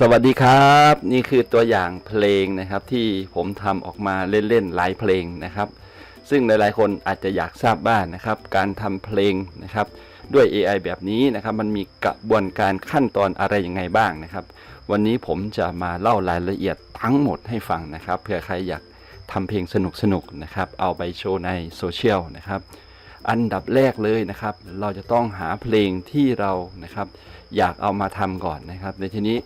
สวัสดีครับ นี่คือตัวอย่างเพลงนะครับที่ผมทำออกมาเล่นๆหลายเพลงนะครับ ซึ่งหลายๆคนอาจจะอยากทราบบ้างนะครับ การทำเพลงนะครับด้วย AI แบบนี้นะครับ มันมีกระบวนการขั้นตอนอะไรยังไงบ้างนะครับ วันนี้ผมจะมาเล่ารายละเอียดทั้งหมดให้ฟังนะครับเผื่อใครอยากทำเพลงสนุกๆนะครับ เอาไปโชว์ในโซเชียลนะครับอันดับแรกเลยนะครับ เราจะต้องหาเพลงที่เรานะครับ อยากเอามาทำก่อนนะครับ ในทีนี้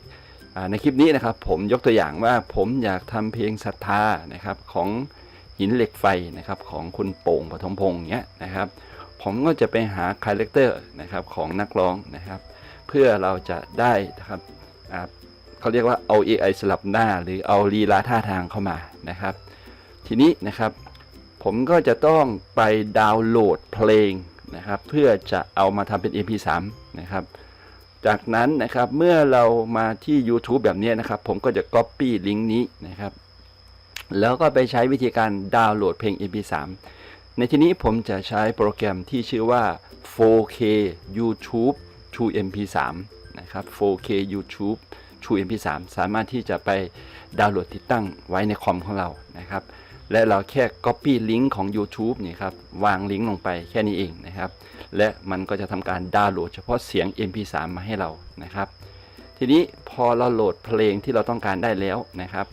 ในคลิปนี้นะครับผมยกตัวอย่างว่าผมอยากทำเพลงศรัทธานะครับของหินเหล็กไฟนะครับของคุณโป่งปฐมพงษ์เนี้ยนะครับ ผมก็จะไปหาคาแรคเตอร์นะครับของนักร้องนะครับ เพื่อเราจะได้นะครับเขาเรียกว่าเอา AI สลับหน้าหรือเอาลีลาท่าทางเข้ามานะครับ ทีนี้นะครับผมก็จะต้องไปดาวน์โหลดเพลงนะครับ เพื่อจะเอามาทำเป็น MP3 นะครับ จากนั้นนะครับเมื่อเรามาที่ YouTube แบบนี้นะครับ ผมก็จะ Copy ลิงก์นี้นะครับ แล้วก็ไปใช้วิธีการดาวน์โหลดเพลง MP3 ในที่นี้ผมจะใช้โปรแกรมที่ชื่อว่า 4K YouTube to MP3 นะครับ 4K YouTube to MP3 สามารถที่จะไปดาวน์โหลดติดตั้งไว้ในคอมของเรานะครับ และเราแค่ Copy ลิงก์ของ YouTube นี่ครับวางลิงก์ลงไปแค่นี้เองนะครับ และมันก็จะทำการดาวน์โหลดเฉพาะเสียง MP3 มาให้เรานะครับ ทีนี้พอเราโหลดเพลงที่เราต้องการได้แล้วนะครับ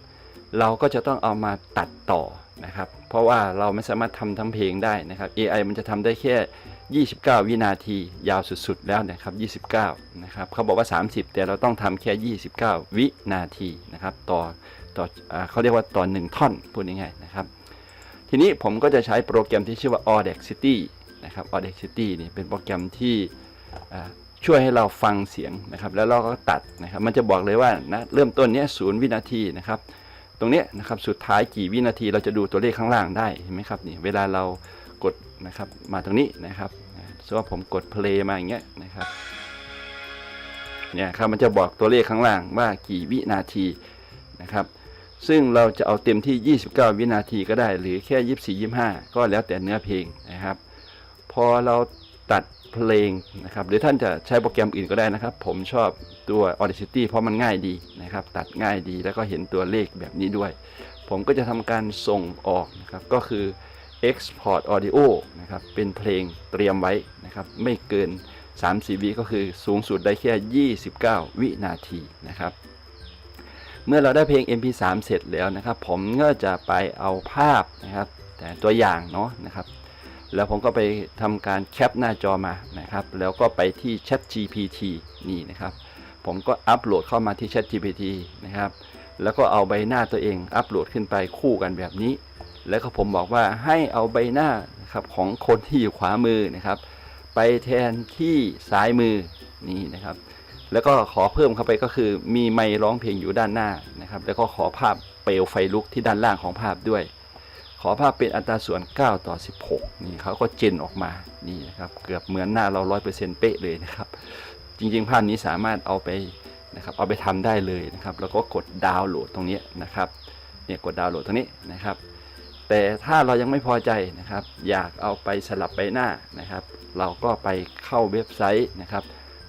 เราก็จะต้องเอามาตัดต่อนะครับ เพราะว่าเราไม่สามารถทำทั้งเพลงได้นะครับ AI มันจะทำได้แค่ 29 วินาทียาวสุดๆ แล้วนะครับ 29 นะครับเขาบอกว่า 30 แต่เราต้องทำแค่ 29 วินาทีนะครับ ต่อ ต่ออเขาเรียกว่าต่อหนึ่งท่อนพูดง่ายๆนะครับ ทีนี้ผมก็จะใช้โปรแกรมที่ชื่อว่า Audacity นะครับ Audacity นี่เป็นโปรแกรมที่ช่วยให้เราฟังเสียงนะครับ แล้วเราก็ตัดนะครับ มันจะบอกเลยว่านะเริ่มต้นเนี้ยศูนย์วินาทีนะครับ ตรงเนี้ยนะครับสุดท้ายกี่วินาทีเราจะดูตัวเลขข้างล่างได้เห็นไหมครับนี่เวลาเรากดนะครับมาตรงนี้นะครับสมมติว่าผมกด play มาอย่างเงี้ยนะครับเนี่ยครับมันจะบอกตัวเลขข้างล่างว่ากี่วินาทีนะครับ ซึ่งเราจะเอาเต็มที่ 29 วินาทีก็ได้ หรือแค่ 24 25 ก็แล้วแต่เนื้อเพลงนะครับ พอเราตัดเพลงนะครับ หรือท่านจะใช้โปรแกรมอื่นก็ได้นะครับ ผมชอบตัว Audacity เพราะมันง่ายดีนะครับ ตัดง่ายดีแล้วก็เห็นตัวเลขแบบนี้ด้วย ผมก็จะทำการส่งออกนะครับ ก็คือ export audio นะครับ เป็นเพลงเตรียมไว้นะครับ ไม่เกิน 3-4 วิก็คือสูงสุดได้แค่ 29 วินาทีนะครับ เมื่อเราได้เพลง MP3 เสร็จแล้วนะครับ ผมก็จะไปเอาภาพนะครับ แต่ตัวอย่างเนาะนะครับ แล้วผมก็ไปทำการแคปหน้าจอมานะครับ แล้วก็ไปที่ Chat GPT นี่นะครับ ผมก็อัปโหลดเข้ามาที่ Chat GPT นะครับ แล้วก็เอาใบหน้าตัวเองอัปโหลดขึ้นไปคู่กันแบบนี้ แล้วก็ผมบอกว่าให้เอาใบหน้านะครับของคนที่อยู่ขวามือนะครับ ไปแทนที่ซ้ายมือนี่นะครับ แล้วก็ขอเพิ่มเข้าไปก็คือมีไมค์ร้องเพลงอยู่ด้านหน้านะครับ แล้วก็ขอภาพเปลวไฟลุกที่ด้านล่างของภาพด้วย ขอภาพเป็นอัตราส่วน 9 ต่อ 16 นี่เขาก็เจนออกมานี่นะครับ เกือบเหมือนหน้าเรา 100%เป๊ะเลยนะครับ จริงๆ ภาพนี้สามารถเอาไปนะครับเอาไปทำได้เลยนะครับ แล้วก็กดดาวน์โหลดตรงนี้นะครับเนี่ยกดดาวน์โหลดตรงนี้นะครับ แต่ถ้าเรายังไม่พอใจนะครับ อยากเอาไปสลับใบหน้านะครับ เราก็ไปเข้าเว็บไซต์นะครับ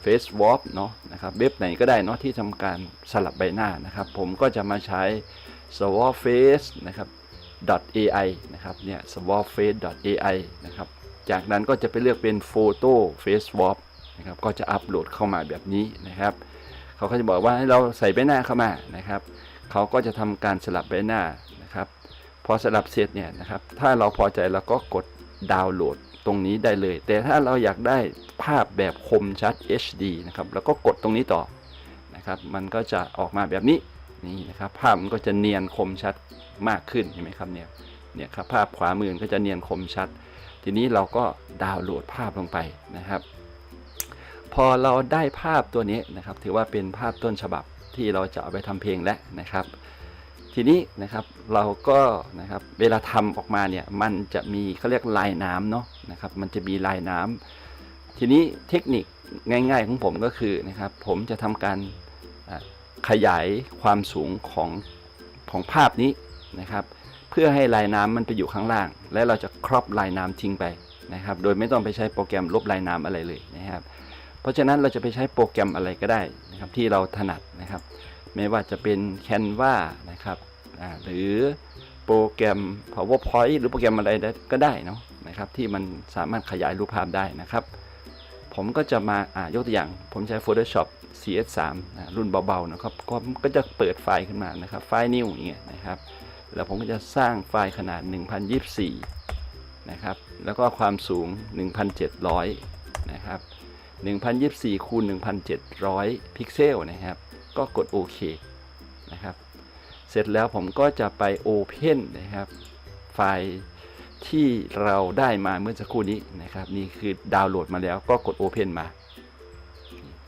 FaceWalk เนาะนะครับเว็บไหนก็ได้เนาะที่ทำการสลับใบหน้านะครับ ผมก็จะมาใช้ Swap Face นะครับ .ai นะครับเนี่ย swapface.ai นะครับจากนั้นก็จะไปเลือกเป็น Photo Face Swap นะครับก็จะอัปโหลดเข้ามาแบบนี้นะครับเขาก็จะบอกว่าให้เราใส่ใบหน้าเข้ามานะครับเขาก็จะทำการสลับใบหน้านะครับพอสลับเสร็จเนี่ยนะครับถ้าเราพอใจเราก็กดดาวน์โหลด ตรงนี้ได้เลย แต่ถ้าเราอยากได้ภาพแบบคมชัด HD นะครับแล้วก็กดตรงนี้ต่อนะครับมันก็จะออกมาแบบนี้นี่นะครับภาพมันก็จะเนียนคมชัดมากขึ้นเห็นไหมครับเนี่ยเนี่ยครับภาพขวามือก็จะเนียนคมชัด ทีนี้เราก็ดาวน์โหลดภาพลงไปนะครับ พอเราได้ภาพตัวนี้นะครับ ถือว่าเป็นภาพต้นฉบับที่เราจะเอาไปทำเพลงแล้วนะครับ ทีนี้นะครับเราก็นะครับเวลาทำออกมาเนี่ยมันจะมีเขาเรียกลายน้ำเนาะนะครับมันจะมีลายน้ำทีนี้เทคนิคง่าย ๆ ของผมก็คือนะครับผมจะทำการขยายความสูงของของภาพนี้นะครับ เพื่อให้ลายน้ำมันไปอยู่ข้างล่าง และเราจะครอบลายน้ำทิ้งไปนะครับ โดยไม่ต้องไปใช้โปรแกรมลบลายน้ำอะไรเลยนะครับ เพราะฉะนั้นเราจะไปใช้โปรแกรมอะไรก็ได้นะครับที่เราถนัดนะครับ ไม่ว่าจะเป็น Canva นะครับหรือโปรแกรม PowerPoint หรือโปรแกรมอะไรก็ได้เนาะนะครับที่มันสามารถขยายรูปภาพได้นะครับ ผมก็จะมาอ่ายกตัวอย่าง ผมใช้ Photoshop CS3 นะรุ่นเบาๆนะครับก็ก็จะเปิดไฟล์ขึ้นมานะครับ ไฟล์นิวอย่างเงี้ยนะครับ แล้วผมก็จะสร้างไฟล์ขนาด 1024 นะครับ แล้วก็ความสูง 1,700 นะครับ 1024คูณ1,700 พิกเซลนะครับ ก็กดโอเคนะครับ เสร็จแล้วผมก็จะไป Open นะครับ ไฟล์ที่เราได้มาเมื่อสักครู่นี้นะครับ นี่คือดาวน์โหลดมาแล้วก็กด Open มา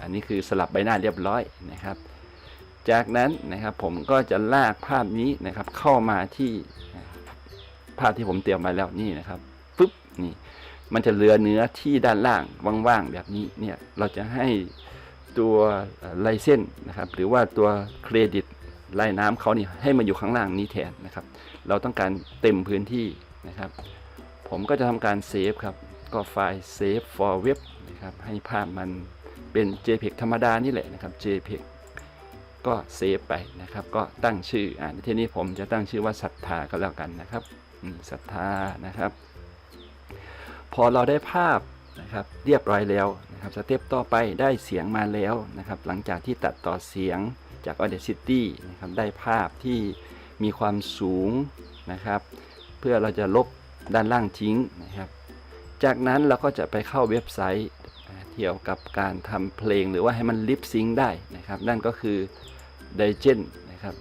อันนี้คือสลับใบหน้าเรียบร้อยนะครับ จากนั้นนะครับผมก็จะลากภาพนี้นะครับ เข้ามาที่ภาพที่ผมเตรียมไว้แล้วนี่นะครับปึ๊บนี่มันจะเหลือเนื้อที่ด้านล่างว่างๆแบบนี้เนี่ยเราจะให้ ตัวลายเส้นนะครับหรือว่าตัวเครดิตลายน้ำเขานี่ให้มาอยู่ข้างล่างนี้แทนนะครับ เราต้องการเต็มพื้นที่นะครับ ผมก็จะทำการเซฟครับ ก็ไฟล์ save for web นะครับให้ภาพมันเป็น JPEG ธรรมดานี่แหละนะครับ JPEG ก็เซฟไปนะครับ ก็ตั้งชื่ออ่าที่นี้ผมจะตั้งชื่อว่าศรัทธาก็แล้วกันนะครับศรัทธานะครับ พอเราได้ภาพ นะครับเรียบร้อยแล้วนะครับสเต็ปต่อไปได้เสียงมาแล้วนะครับหลังจากที่ตัดต่อเสียงจาก Audacity นะครับได้ภาพที่มีความสูงนะครับเพื่อเราจะลบด้านล่างทิ้งนะครับ จากนั้นเราก็จะไปเข้าเว็บไซต์เกี่ยวกับการทำเพลงหรือว่าให้มันลิปซิงได้นะครับ นั่นก็คือ d i g e n นะครับ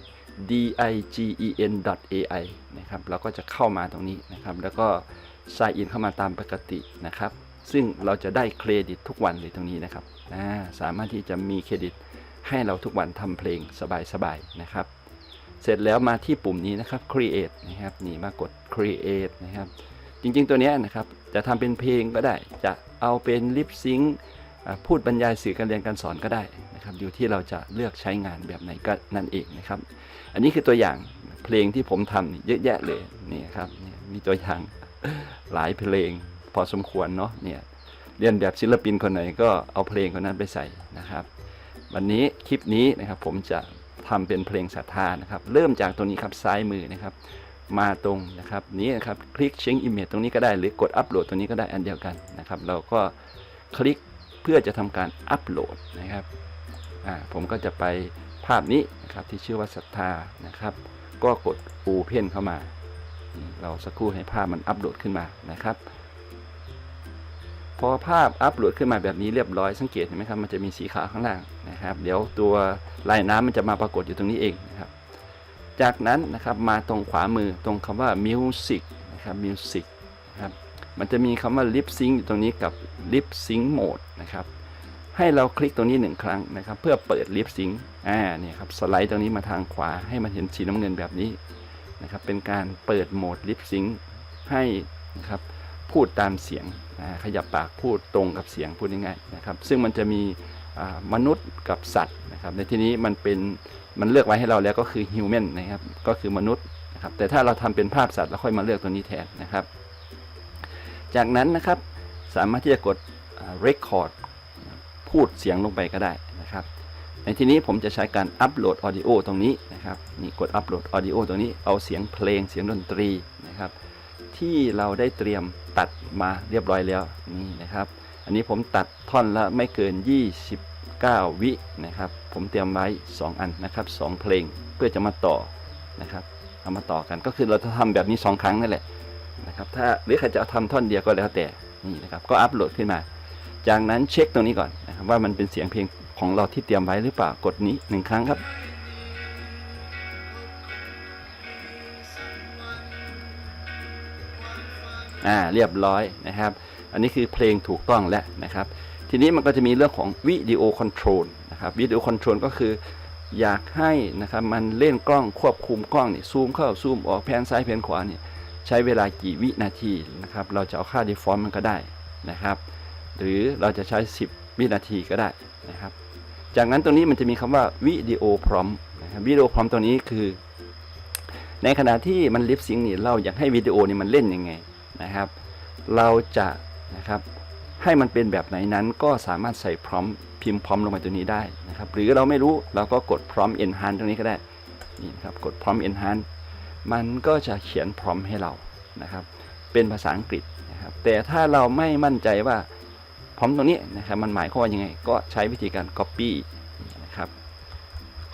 d i g e n ai นะครับเราก็จะเข้ามาตรงนี้นะครับ แล้วก็ sign in เข้ามาตามปกตินะครับ ซึ่งเราจะได้เครดิตทุกวันเลยตรงนี้นะครับาสามารถที่จะมีเครดิตให้เราทุกวันทำเพลงสบายๆนะครับ เสร็จแล้วมาที่ปุ่มนี้นะครับ create นะครับนี่มากด create นะครับ จริง ๆ ตัวนี้นะครับจะทำเป็นเพลงก็ได้ จะเอาเป็น lip sync อ่าพูดบรรยายสื่อการเรียนการสอนก็ได้นะครับ อยู่ที่เราจะเลือกใช้งานแบบไหนก็นั่นเองนะครับ อันนี้คือตัวอย่างเพลงที่ผมทำเยอะแยะเลยนี่ครับนี่มีตัวอย่างหลายเพลง พอสมควรเนาะเนี่ยเรียนแบบศิลปินคนไหนก็เอาเพลงคนนั้นไปใส่นะครับ วันนี้คลิปนี้นะครับผมจะทำเป็นเพลงศรัทธานะครับ เริ่มจากตัวนี้ครับซ้ายมือนะครับ มาตรงนะครับนี้นะครับคลิก change image ตรงนี้ก็ได้หรือกดอัปโหลดตรงนี้ก็ได้อันเดียวกันนะครับ เราก็คลิกเพื่อจะทำการอัปโหลดนะครับอ่าผมก็จะไปภาพนี้นะครับที่ชื่อว่าศรัทธานะครับ ก็กด open เข้ามา เราสักครู่ให้ภาพมันอัปโหลดขึ้นมานะครับ พอภาพอัปโหลดขึ้นมาแบบนี้เรียบร้อยสังเกตเห็นไหมครับมันจะมีสีขาวข้างล่างนะครับ เดี๋ยวตัวลายน้ำมันจะมาปรากฏอยู่ตรงนี้เองนะครับ จากนั้นนะครับมาตรงขวามือตรงคำว่า music นะครับ music นะครับมันจะมีคำว่า lip sync อยู่ตรงนี้กับ lip sync mode นะครับให้เราคลิกตรงนี้หนึ่งครั้งนะครับ เพื่อเปิด lip sync อ่าเนี่ยครับสไลด์ตรงนี้มาทางขวาให้มันเห็นสีน้ำเงินแบบนี้นะครับเป็นการเปิดโหมด lip sync ให้นะครับ พูดตามเสียงขยับปากพูดตรงกับเสียงพูดง่ายๆนะครับ ซึ่งมันจะมีมนุษย์กับสัตว์นะครับ ในที่นี้มันเป็นมันเลือกไว้ให้เราแล้วก็คือ human นนะครับ ก็คือมนุษย์นะครับ แต่ถ้าเราทำเป็นภาพสัตว์เราค่อยมาเลือกตัวนี้แทนนะครับ จากนั้นนะครับสามารถที่จะกด record พูดเสียงลงไปก็ได้นะครับ ในที่นี้ผมจะใช้การอัปโหลดออดิโอตรงนี้นะครับ นี่กดอัปโหลดออดิโอตรงนี้ เอาเสียงเพลงเสียงดนตรีนะครับ ที่เราได้เตรียมตัดมาเรียบร้อยแล้วนี่นะครับ อันนี้ผมตัดท่อนละไม่เกิน 29 วินะครับ ผมเตรียมไว้ 2 อันนะครับ 2 เพลงเพื่อจะมาต่อนะครับเอามาต่อกันก็คือเราจะทำแบบนี้ 2 ครั้งนั่นแหละนะครับ ถ้าหรือใครจะเอาทำท่อนเดียวก็แล้วแต่นี่นะครับก็อัปโหลดขึ้นมา จากนั้นเช็คตรงนี้ก่อนนะครับว่ามันเป็นเสียงเพลงของเราที่เตรียมไว้หรือเปล่ากดนี้หนึ่งครั้งครับ อ่าเรียบร้อยนะครับ อันนี้คือเพลงถูกต้องแล้วนะครับ ทีนี้มันก็จะมีเรื่องของวิดีโอคอนโทรลนะครับวิดีโอคอนโทรลก็คืออยากให้นะครับมันเล่นกล้องควบคุมกล้องนี่ซูมเข้าซูมออกแพนซ้ายแพนขวาเนี่ยใช้เวลากี่วินาทีนะครับเราจะเอาค่า default มันก็ได้นะครับ หรือเราจะใช้ 10 วินาทีก็ได้นะครับ จากนั้นตรงนี้มันจะมีคำว่าวิดีโอพร้อมนะครับวิดีโอพร้อมตัวนี้คือ ในขณะที่มันลิปซิงนี่เราอยากให้วิดีโอนี่มันเล่นยังไง นะครับ เราจะนะครับให้มันเป็นแบบไหนนั้นก็สามารถใส่พร้อมพิมพ์พร้อมลงมาตัวนี้ได้นะครับ หรือเราไม่รู้เราก็กดพร้อม enhance ตรงนี้ก็ได้นี่นะครับกดพร้อม enhance มันก็จะเขียนพร้อมให้เรานะครับ เป็นภาษาอังกฤษนะครับ แต่ถ้าเราไม่มั่นใจว่าพร้อมตรงนี้นะครับ มันหมายความว่ายังไง ก็ใช้วิธีการ copy นะครับ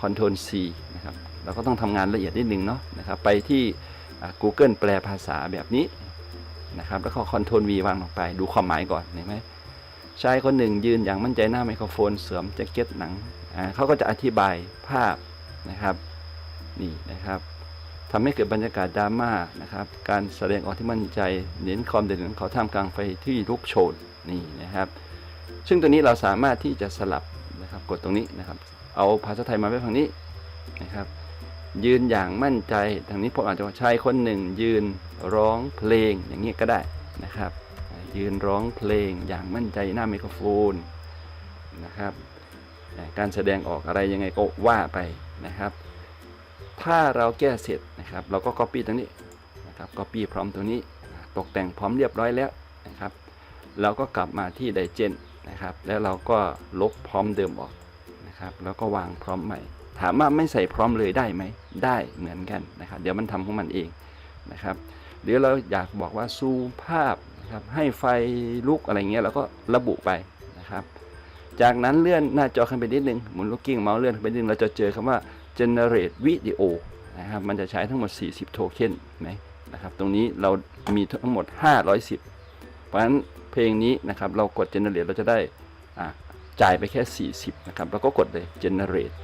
Ctrl C นะครับ เราก็ต้องทำงานละเอียดนิดนึงเนาะนะครับ ไปที่ Google แปลภาษาแบบนี้ นะครับ แล้วก็ Ctrl V วางลงไป ดูความหมายก่อนเห็นไหมชายคนหนึ่งยืนอย่างมั่นใจหน้าไมโครโฟนสวมแจ็คเก็ตหนังเขาก็จะอธิบายภาพนะครับนี่นะครับทำให้เกิดบรรยากาศดราม่านะครับ การแสดงออกที่มั่นใจ เน้นความเด่นของเขาท่ามกลางไฟที่ลุกโชนนี่นะครับ ซึ่งตัวนี้เราสามารถที่จะสลับนะครับกดตรงนี้นะครับ เอาภาษาไทยมาไว้ฝั่งนี้นะครับ ยืนอย่างมั่นใจ ทางนี้ผมอาจจะว่าชายคนหนึ่ง ยืนร้องเพลงอย่างนี้ก็ได้นะครับ ยืนร้องเพลงอย่างมั่นใจหน้าไมโครโฟนนะครับ การแสดงออกอะไรยังไงก็ว่าไปนะครับ ถ้าเราแก้เสร็จนะครับ เราก็ Copy ตรงนี้นะครับ Copy พร้อมตรงนี้ตกแต่งพร้อมเรียบร้อยแล้วนะครับ เราก็กลับมาที่ไดเจนนะครับ แล้วเราก็ลบพร้อมเดิมออกนะครับ แล้วก็วางพร้อมใหม่ ถามว่าไม่ใส่พร้อมเลยได้ไหมได้เหมือนกันนะครับ เดี๋ยวมันทำของมันเองนะครับ หรือเราอยากบอกว่าซูมภาพนะครับให้ไฟลุกอะไรเงี้ยเราก็ระบุไปนะครับ จากนั้นเลื่อนหน้าจอขึ้นไปนิดนึงหมุนลูกกิ้งเมาส์เลื่อนขึ้นไปนิดนึงเราจะเจอคำว่า generate video นะครับมันจะใช้ทั้งหมด 40 โทเค็นไหมนะครับ ตรงนี้เรามีทั้งหมด 510 เพราะฉะนั้นเพลงนี้นะครับเรากด generate เราจะได้จ่ายไปแค่ 40 นะครับเราก็กดเลย generate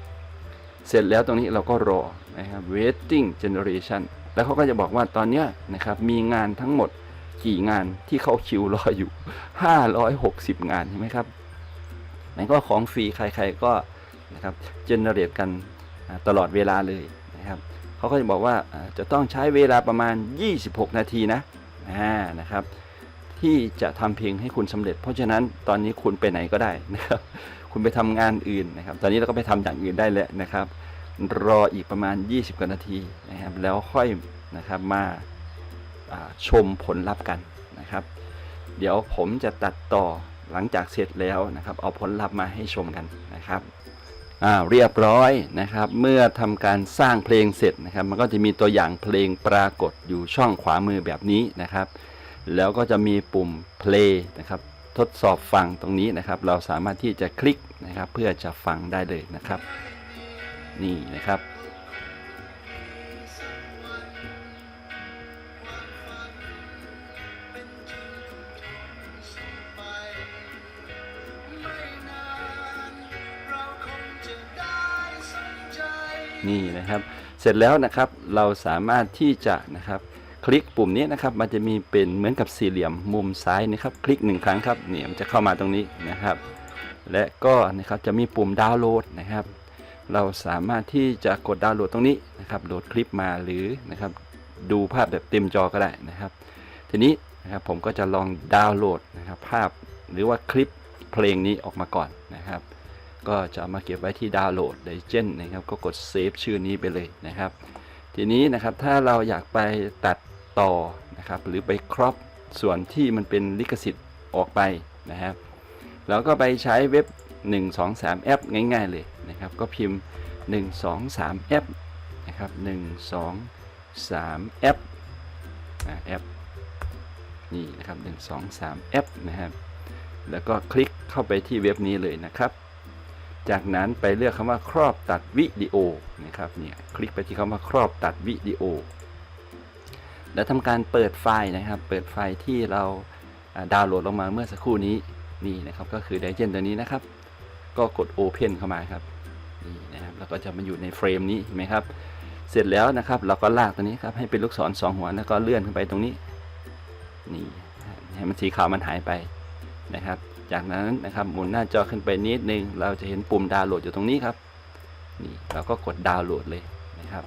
เสร็จแล้วตรงนี้เราก็รอนะครับ waiting generation แล้วเขาก็จะบอกว่าตอนนี้นะครับมีงานทั้งหมดกี่งานที่เข้าคิวรออยู่ 560 งานใช่ไหมครับนั่นก็ของฟรีใครๆก็นะครับเจเนเรตกันตลอดเวลาเลยนะครับเขาก็จะบอกว่าอ่าจะต้องใช้เวลาประมาณ 26 นาทีนะอ่านะครับ ที่จะทำเพลงให้คุณสำเร็จ เพราะฉะนั้นตอนนี้คุณไปไหนก็ได้นะครับ คุณไปทำงานอื่นนะครับ ตอนนี้เราก็ไปทำอย่างอื่นได้แล้วนะครับ รออีกประมาณ 20กว่านาทีนะครับ แล้วค่อยนะครับมาาชมผลลัพธ์กันนะครับ เดี๋ยวผมจะตัดต่อหลังจากเสร็จแล้วนะครับ เอาผลลัพธ์มาให้ชมกันนะครับเรียบร้อยนะครับ เมื่อทำการสร้างเพลงเสร็จนะครับ มันก็จะมีตัวอย่างเพลงปรากฏอยู่ช่องขวามือแบบนี้นะครับ แล้วก็จะมีปุ่ม play นะครับ ทดสอบฟังตรงนี้นะครับ เราสามารถที่จะคลิกนะครับ เพื่อจะฟังได้เลยนะครับ นี่นะครับ นี่นะครับ เสร็จแล้วนะครับเราสามารถที่จะนะครับ คลิกปุ่มนี้นะครับมันจะมีเป็นเหมือนกับสี่เหลี่ยมมุมซ้ายนะครับ คลิกหนึ่งครั้งครับเนี่ยมันจะเข้ามาตรงนี้นะครับ และก็นะครับจะมีปุ่มดาวน์โหลดนะครับ เราสามารถที่จะกดดาวน์โหลดตรงนี้นะครับโหลดคลิปมาหรือนะครับดูภาพแบบเต็มจอก็ได้นะครับ ทีนี้นะครับผมก็จะลองดาวน์โหลดนะครับภาพหรือว่าคลิปเพลงนี้ออกมาก่อนนะครับ ก็จะเอามาเก็บไว้ที่ดาวน์โหลดไดเจนนะครับ ก็กดเซฟชื่อนี้ไปเลยนะครับ ทีนี้นะครับถ้าเราอยากไปตัด ต่อนะครับ หรือไปครอปส่วนที่มันเป็นลิขสิทธิ์ออกไปนะครับเราก็ไปใช้เว็บ 1 2 3 แอปง่าย ๆ เลยนะครับ ก็พิมพ์ 1 2 3 แอปนะครับ 1 2 3 แอปอ่าแอปนี่นะครับ 1 2 3 แอปนะครับ แล้วก็คลิกเข้าไปที่เว็บนี้เลยนะครับ จากนั้นไปเลือกคำว่าครอบตัดวิดีโอนะครับ เนี่ย คลิกไปที่คำว่าครอบตัดวิดีโอ แล้วทำการเปิดไฟล์นะครับ เปิดไฟล์ที่เราดาวน์โหลดลงมาเมื่อสักครู่นี้นี่นะครับก็คือไดเจนตัวนี้นะครับ ก็กด Open เข้ามาครับนี่นะครับแล้วก็จะมาอยู่ในเฟรมนี้เห็นไหมครับ เสร็จแล้วนะครับ เราก็ลากตัวนี้ครับให้เป็นลูกศรสองหัวแล้วก็เลื่อนขึ้นไปตรงนี้นี่ให้มันสีขาวมันหายไปนะครับ จากนั้นนะครับหมุนหน้าจอขึ้นไปนิดนึง เราจะเห็นปุ่มดาวน์โหลดอยู่ตรงนี้ครับนี่เราก็กดดาวน์โหลดเลยนะครับ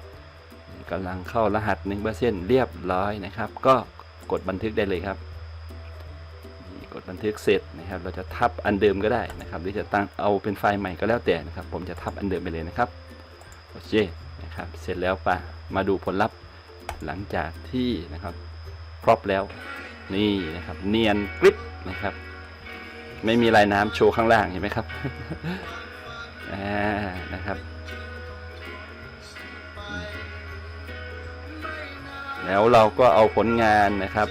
กำลังเข้ารหัส1%เรียบร้อยนะครับ ก็กดบันทึกได้เลยครับกดบันทึกเสร็จนะครับ เราจะทับอันเดิมก็ได้นะครับ หรือจะตั้งเอาเป็นไฟล์ใหม่ก็แล้วแต่นะครับ ผมจะทับอันเดิมไปเลยนะครับ โอเคนะครับ เสร็จแล้วป่ะมาดูผลลัพธ์หลังจากที่นะครับ ครอบแล้ว นี่นะครับ เนียนกริบนะครับ ไม่มีลายน้ำโชว์ข้างล่างเห็นไหมครับ อ่า นะครับ แล้วเราก็เอาผลงานนะครับ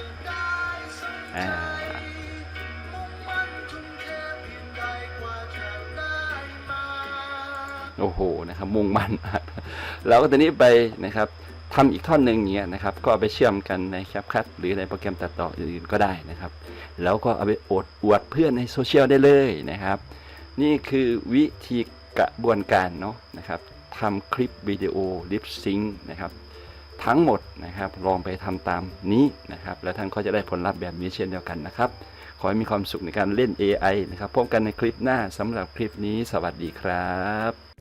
โอ้โหนะครับ มุ่งมั่นมากแล้วก็ตอนนี้ไปนะครับทำอีกท่อนหนึ่งอย่างเงี้ยนะครับ ก็เอาไปเชื่อมกันในแคปคัทหรือในโปรแกรมตัดต่ออื่นๆก็ได้นะครับ แล้วก็เอาไปอดอวดเพื่อนในโซเชียลได้เลยนะครับ นี่คือวิธีกระบวนการเนาะนะครับทำคลิปวิดีโอลิปซิงค์นะครับ ทั้งหมดนะครับ ลองไปทำตามนี้นะครับ แล้วท่านก็จะได้ผลลัพธ์แบบนี้เช่นเดียวกันนะครับ ขอให้มีความสุขในการเล่น AI นะครับ พบกันในคลิปหน้าสำหรับคลิปนี้ สวัสดีครับ